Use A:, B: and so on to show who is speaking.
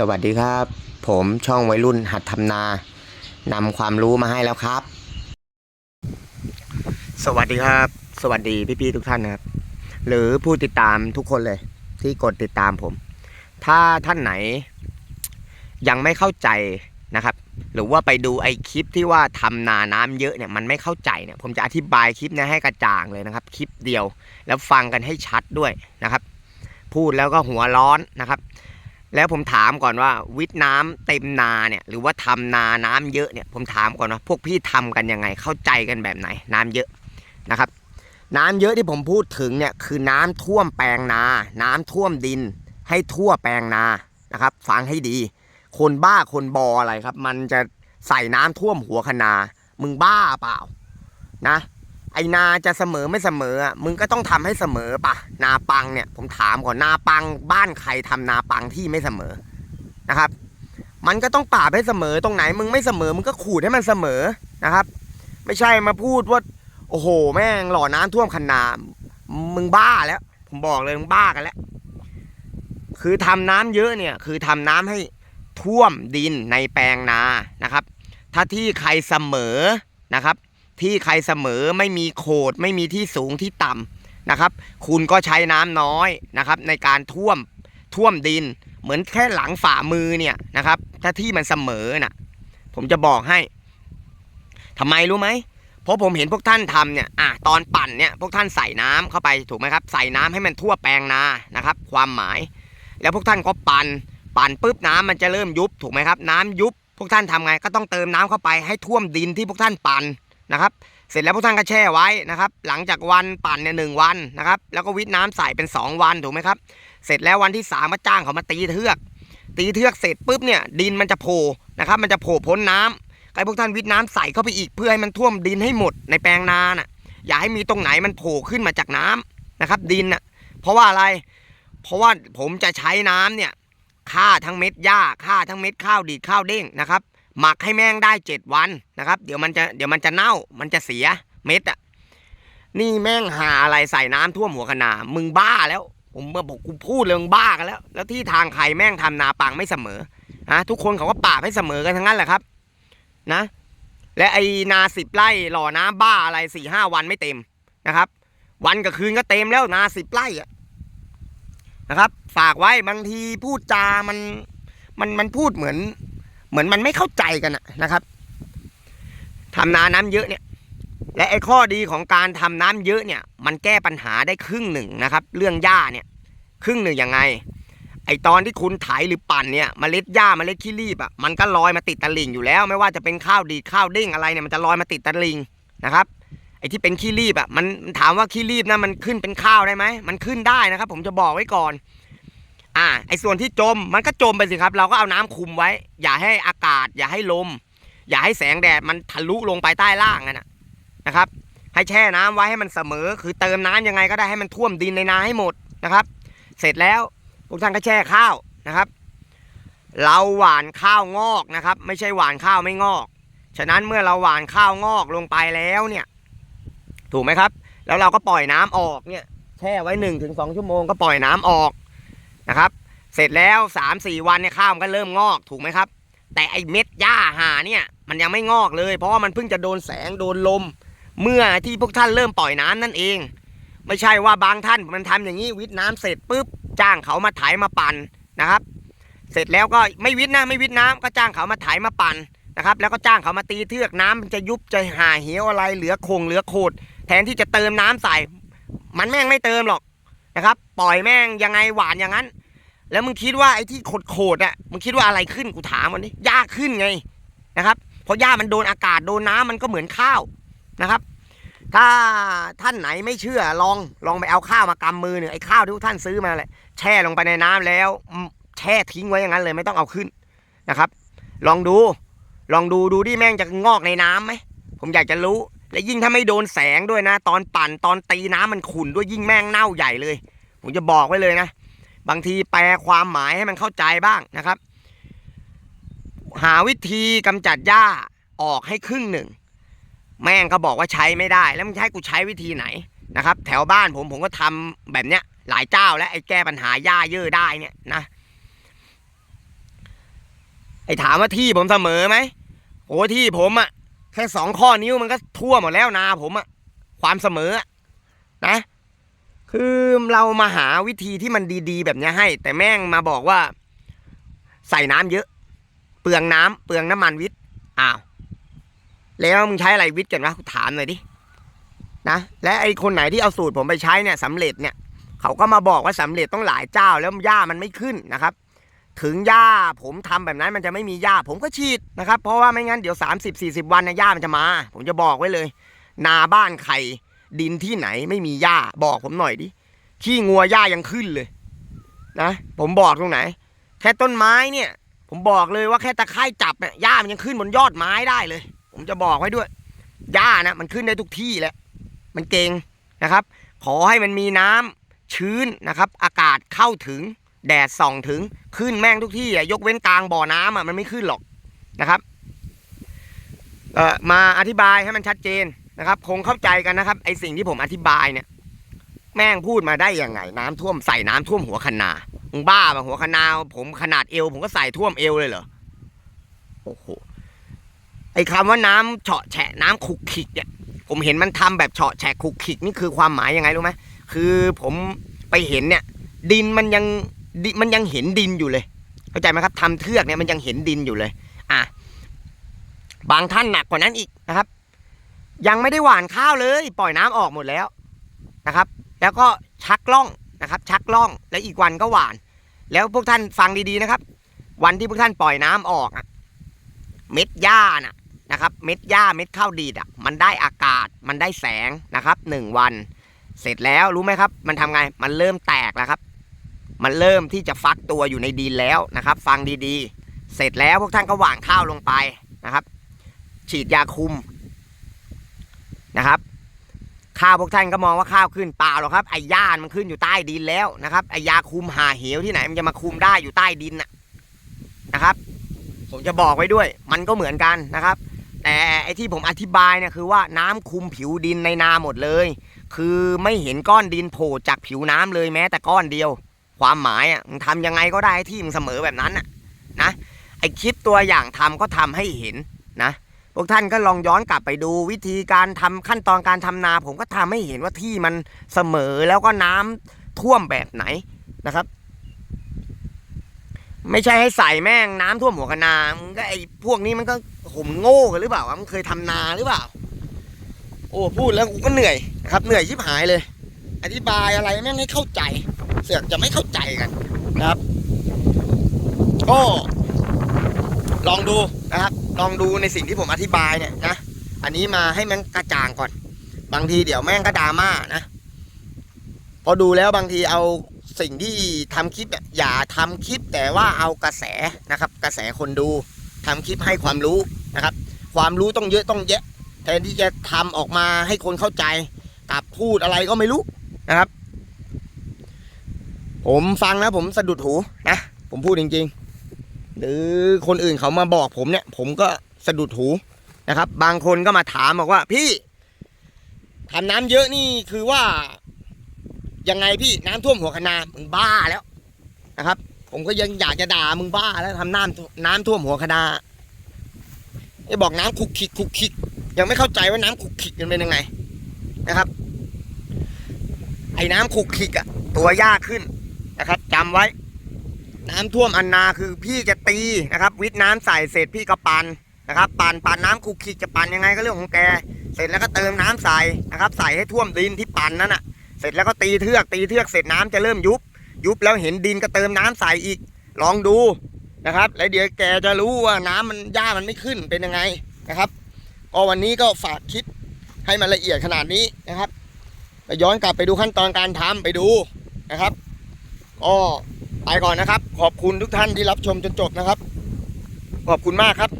A: สวัสดีครับ ผมช่องวัยรุ่นหัดทำนานำความรู้มาให้แล้วครับ สวัสดีครับ สวัสดีพี่ๆทุกท่านนะครับ หรือผู้ติดตามทุกคนเลย ที่กดติดตามผม ถ้าท่านไหน ยังไม่เข้าใจนะครับ หรือว่าไปดูไอคลิปที่ว่าทำนาน้ำเยอะเนี่ยมันไม่เข้าใจเนี่ยผมจะอธิบายคลิปนี้ให้กระจ่างเลยนะครับ คลิปเดียว แล้วฟังกันให้ชัดด้วยนะครับ พูดแล้วก็หัวร้อนนะครับ แล้วผมถามก่อนว่าวิทย์น้ำเต็มนาเนี่ยหรือว่าทำนาน้ำเยอะเนี่ยผมถามก่อนว่าพวกพี่ทำกันยังไงเข้าใจกันแบบไหน น้ำเยอะนะครับ น้ำเยอะที่ผมพูดถึงเนี่ยคือน้ำท่วมแปลงนา น้ำท่วมดินให้ทั่วแปลงนานะครับฟังให้ดี คนบ้าคนบออะไรครับ มันจะใส่น้ำท่วมหัวคนา มึงบ้าเปล่านะ ไอนาจะเสมอไม่เสมออะมึงก็ต้องทำให้เสมอปะนาปังเนี่ยผมถามก่อนนาปังบ้านใครทำนาปังที่ไม่เสมอนะครับ มันก็ต้องปราบให้เสมอตรงไหน มึงไม่เสมอมึงก็ขูดให้มันเสมอนะครับ ไม่ใช่มาพูดว่าโอ้โห แม่งหล่อน้ำท่วมคันนา มึงบ้าแล้ว ผมบอกเลยมึงบ้ากันแล้วคือทำน้ำเยอะเนี่ย คือทำน้ำให้ท่วมดินในแปลงนานะครับ ถ้าที่ใครเสมอนะครับ ที่ใครเสมอไม่มีโขดไม่มีที่สูงที่ต่ำนะครับ คุณก็ใช้น้ำน้อยนะครับ ในการท่วมท่วมดิน เหมือนแค่หลังฝ่ามือเนี่ยนะครับ ถ้าที่มันเสมอน่ะ ผมจะบอกให้ทำไมรู้ไหมเพราะผมเห็นพวกท่านทำเนี่ยอะตอนปั่นเนี่ยพวกท่านใส่น้ำเข้าไปถูกไหมครับ ใส่น้ำให้มันทั่วแปลงนานะครับ ความหมาย แล้วพวกท่านก็ปั่นปั่นปุ๊บน้ำมันจะเริ่มยุบถูกไหมครับ น้ำยุบพวกท่านทำไงก็ต้องเติมน้ำเข้าไปให้ท่วมดินที่พวกท่านปั่น นะครับ เสร็จแล้วพวกท่านก็แช่ไว้นะครับ หลังจากวันปั่นเนี่ยหนึ่งวันนะครับ แล้วก็วิทน้ำใส่เป็น 2 วันถูกไหมครับ เสร็จแล้ววันที่3ามก็จ้างเขามาตีเทือก ตีเทือกเสร็จปุ๊บเนี่ยดินมันจะโผล่นะครับ มันจะโผล่พ้นน้ำไอ้พวกท่านวิทน้ำใส่เข้าไปอีกเพื่อให้มันท่วมดินให้หมดในแปลงนาน่ะ อย่าให้มีตรงไหนมันโผล่ขึ้นมาจากน้ำนะครับ ดินน่ะ เพราะว่าอะไร เพราะว่าผมจะใช้น้ำเนี่ยฆ่าทั้งเม็ดหญ้าฆ่าทั้งเม็ดข้าวดีดข้าวเด้งนะครับ หมักให้แม่งได้เจ็ดวันนะครับ เดี๋ยวมันจะเดี๋ยวมันจะเน่ามันจะเสียเม็ดอะนี่แม่งหาอะไรใส่น้ำท่วมหัวขนามึงบ้าแล้ว ผมเมื่อกกูพูดเลยมึงบ้ากันแล้ว แล้วที่ทางใครแม่งทำนาปังไม่เสมอฮะทุกคนเขาก็ปราให้เสมอกันทั้งนั้นแหละครับ นะ และไอนาสิบไร่หล่อน้ำบ้าอะไรสี่ห้าวันไม่เต็มนะครับ วันกับคืนก็เต็มแล้วนาสิบไร่อะนะครับ ฝากไว้บางทีพูดจามันมันมันพูดเหมือน เหมือนมันไม่เข้าใจกันนะครับทำนาน้ำเยอะเนี่ย และไอ้ข้อดีของการทำน้ำเยอะเนี่ย มันแก้ปัญหาได้ครึ่งหนึ่งนะครับ เรื่องหญ้าเนี่ยครึ่งหนึ่งยังไง ไอตอนที่คุณไถหรือปั่นเนี่ยเมล็ดหญ้าเมล็ดขี้รีบอะมันก็ลอยมาติดตะลิ่งอยู่แล้ว ไม่ว่าจะเป็นข้าวดีข้าวเด้งอะไรเนี่ยมันจะลอยมาติดตะลิ่งนะครับไอที่เป็นขี้รีบอะมันถามว่าขี้รีบนะมันขึ้นเป็นข้าวได้ไหมมันขึ้นได้นะครับ ผมจะบอกไว้ก่อน อ่าไอส่วนที่จมมันก็จมไปสิครับ เราก็เอาน้ำคุมไว้ อย่าให้อากาศ อย่าให้ลม อย่าให้แสงแดดมันทะลุลงไปใต้ล่างนั่นนะนะครับ ให้แช่น้ำไว้ให้มันเสมอ คือเติมน้ำยังไงก็ได้ให้มันท่วมดินในนาให้หมดนะครับ เสร็จแล้วพวกท่านก็แช่ข้าวนะครับ เราหว่านข้าวงอกนะครับ ไม่ใช่หว่านข้าวไม่งอก ฉะนั้นเมื่อเราหว่านข้าวงอกลงไปแล้วเนี่ย ถูกไหมครับ แล้วเราก็ปล่อยน้ำออกเนี่ยแช่ไว้หนึ่งถึงสองชั่วโมงก็ปล่อยน้ำออก นะครับ เสร็จแล้วสามสี่วันเนี่ยข้าวมันก็เริ่มงอกถูกไหมครับ แต่ไอเม็ดหญ้าหาเนี่ยมันยังไม่งอกเลย เพราะว่ามันเพิ่งจะโดนแสงโดนลม เมื่อที่พวกท่านเริ่มปล่อยน้ำนั่นเอง ไม่ใช่ว่าบางท่านมันทำอย่างนี้วิทน้ำเสร็จปุ๊บจ้างเขามาไถมาปั่นนะครับ เสร็จแล้วก็ไม่วิทนะไม่วิทน้ำก็จ้างเขามาไถมาปั่นนะครับแล้วก็จ้างเขามาตีเทือกน้ำมันจะยุบจะหาเหวอะไรเหลือคงเหลือโคดแทนที่จะเติมน้ำใส่ มันแม่งไม่เติมหรอก นะครับ ปล่อยแม่งยังไงหวานอย่างนั้น แล้วมึงคิดว่าไอ้ที่โคดโคดอะมึงคิดว่าอะไรขึ้นกูถามมันดิหญ้าขึ้นไงนะครับเพราะหญ้ามันโดนอากาศโดนน้ำมันก็เหมือนข้าวนะครับ ถ้าท่านไหนไม่เชื่อลองลองไปเอาข้าวมากำมือหนึ่งไอ้ข้าวที่ท่านซื้อมาแหละแช่ลงไปในน้ำแล้ว แช่ทิ้งไว้อย่างนั้นเลยไม่ต้องเอาขึ้นนะครับ ลองดู ลองดูดูดิแม่งจะงอกในน้ำไหมผมอยากจะรู้ และยิ่งถ้าไม่โดนแสงด้วยนะ ตอนปั่นตอนตีน้ำมันขุ่นด้วยยิ่งแม่งเน่าใหญ่เลย ผมจะบอกไว้เลยนะ บางทีแปลความหมายให้มันเข้าใจบ้างนะครับ หาวิธีกำจัดหญ้าออกให้ครึ่งหนึ่ง แม่งก็บอกว่าใช้ไม่ได้ แล้วมึงให้กูใช้วิธีไหนนะครับ แถวบ้านผมผมก็ทำแบบเนี้ย หลายเจ้าแล้วไอ้แก้ปัญหาหญ้าเยอะได้เนี่ยนะไอ้ถามว่าที่ผมเสมอไหมโอ้ที่ผมอะ แค่สองข้อนิ้วมันก็ทั่วหมดแล้วนาผมอะความเสมอนะ คือเรามาหาวิธีที่มันดีๆ แบบนี้ให้ แต่แม่งมาบอกว่า ใส่น้ำเยอะ เปลืองน้ำเปลืองน้ำมันวิทย์อ้าว แล้วมึงใช้อะไรวิทย์กันวะถามหน่อยดินะและไอคนไหนที่เอาสูตรผมไปใช้เนี่ยสำเร็จเนี่ย เขาก็มาบอกว่าสำเร็จต้องหลายเจ้าแล้วหญ้ามันไม่ขึ้นนะครับ ถึงหญ้าผมทำแบบนั้นมันจะไม่มีหญ้าผมก็ฉีดนะครับ เพราะว่าไม่งั้นเดี๋ยว 30 40 วันนะหญ้ามันจะมา ผมจะบอกไว้เลย นาบ้านใครดินที่ไหนไม่มีหญ้าบอกผมหน่อยดิขี้งัวหญ้ายังขึ้นเลยนะผมบอกตรงไหน แค่ต้นไม้เนี่ย ผมบอกเลยว่าแค่ตะไคร่จับเนี่ยหญ้ามันยังขึ้นบนยอดไม้ได้เลย ผมจะบอกไว้ด้วยหญ้านะมันขึ้นได้ทุกที่แหละมันเก่งนะครับ ขอให้มันมีน้ำชื้นนะครับ อากาศเข้าถึง แดดส่องถึงขึ้นแม่งทุกที่อะยกเว้นกลางบ่อน้ำอะมันไม่ขึ้นหรอกนะครับเอ่อมาอธิบายให้มันชัดเจนนะครับคงเข้าใจกันนะครับ ไอสิ่งที่ผมอธิบายเนี่ย แม่งพูดมาได้ยังไง น้ำท่วมใส่น้ำท่วมหัวคะนนามึงบ้าปะหัวคะนนาผมขนาดเอว ผมก็ใส่ท่วมเอวเลยเหรอโอ้โหไอคำว่าน้ำเฉาะแฉะน้ำขุกขิกเนี่ยผมเห็นมันทำแบบเฉาะแฉะขุกขิกนี่คือความหมายยังไงรู้ไหมคือผมไปเห็นเนี่ย ดินมันยัง ดิมันยังเห็นดินอยู่เลย เข้าใจไหมครับทำเทือกเนี่ยมันยังเห็นดินอยู่เลย อะ บางท่านหนักกว่านั้นอีกนะครับ ยังไม่ได้หว่านข้าวเลย ปล่อยน้ำออกหมดแล้วนะครับ แล้วก็ชักล่องนะครับ ชักล่องแล้วอีกวันก็หว่าน แล้วพวกท่านฟังดีๆนะครับ วันที่พวกท่านปล่อยน้ำออกอะเม็ดหญ้าน่ะนะครับ เม็ดหญ้าเม็ดข้าวดีดอะมันได้อากาศมันได้แสงนะครับหนึ่งวัน เสร็จแล้วรู้ไหมครับ มันทำไงมันเริ่มแตกแล้วครับ มันเริ่มที่จะฟักตัวอยู่ในดินแล้วนะครับ ฟังดีๆ เสร็จแล้วพวกท่านก็หว่านข้าวลงไปนะครับ ฉีดยาคุมนะครับ ข้าวพวกท่านก็มองว่าข้าวขึ้นเปล่าหรอกครับไอ้ย่านมันขึ้นอยู่ใต้ดินแล้วนะครับไอ้ยาคุมหาเหวที่ไหนมันจะมาคุมได้อยู่ใต้ดินน่ะนะครับ ผมจะบอกไว้ด้วย มันก็เหมือนกันนะครับแต่ไอ้ที่ผมอธิบายเนี่ยคือว่าน้ำคุมผิวดินในนาหมดเลย คือไม่เห็นก้อนดินโผล่จากผิวน้ำเลยแม้แต่ก้อนเดียว ความหมายอะมึงทำยังไงก็ได้ที่มึงเสมอแบบนั้นน่ะนะไอคลิปตัวอย่างทำก็ทำให้เห็นนะพวกท่านก็ลองย้อนกลับไปดูวิธีการทำขั้นตอนการทำนา ผมก็ทำให้เห็นว่าที่มันเสมอแล้วก็น้ำท่วมแบบไหนนะครับ ไม่ใช่ให้ใส่แม่งน้ำท่วมหัวคะนามก็ไอพวกนี้มันก็ผมโง่กันหรือเปล่ามึงเคยทำนาหรือเปล่า โอ้พูดแล้วกูก็เหนื่อยนะครับ เหนื่อยชิบหายเลย อธิบายอะไรแม่งให้เข้าใจ เสือกจะไม่เข้าใจกันนะครับก็ลองดูนะครับ ลองดูในสิ่งที่ผมอธิบายเนี่ยนะอันนี้มาให้มันกระจ่างก่อน บางทีเดี๋ยวแม่งก็ดราม่านะพอดูแล้วบางทีเอาสิ่งที่ทำคลิปเนี่ยอย่าทำคลิปแต่ว่าเอากระแสนะครับ กระแสคนดูทำคลิปให้ความรู้นะครับ ความรู้ต้องเยอะต้องแยะแทนที่จะทำออกมาให้คนเข้าใจกลับพูดอะไรก็ไม่รู้นะครับ ผมฟังนะผมสะดุดหูนะผมพูดจริง ๆ หรือคนอื่นเขามาบอกผมเนี่ย ผมก็สะดุดหูนะครับ บางคนก็มาถามบอกว่า พี่ทำน้ำเยอะนี่คือว่า ยังไงพี่น้ำท่วมหัวคนามึงบ้าแล้วนะครับ ผมก็ยังอยากจะด่ามึงบ้าแล้วทำน้ำน้ำท่วมหัวคนาไอ้บอกน้ำขุกขิกขุกขิก ยังไม่เข้าใจว่าน้ำขุกขิกมันเป็นยังไงนะครับ ไอ้น้ำขุกขิกอะตัวยากขึ้น นะครับจำไว้ น้ำท่วมอันนาคือพี่จะตีนะครับ วิทน้ำใส่เสร็จพี่ก็ปันนะครับปันปันน้ำขุกขิกจะปันยังไงก็เรื่องของแก เสร็จแล้วก็เติมน้ำใส่นะครับ ใส่ให้ท่วมดินที่ปันนั่นอะเสร็จแล้วก็ตีเทือกตีเทือกเสร็จน้ำจะเริ่มยุบ ยุบแล้วเห็นดินก็เติมน้ำใส่อีก ลองดูนะครับ แล้วเดี๋ยวแกจะรู้ว่าน้ำมันหญ้ามันไม่ขึ้นเป็นยังไงนะครับก็วันนี้ก็ฝากคิดให้มันละเอียดขนาดนี้นะครับไปย้อนกลับไปดูขั้นตอนการทำไปดูนะครับ ก็ไปก่อนนะครับ ขอบคุณทุกท่านที่รับชมจนจบนะครับ ขอบคุณมากครับ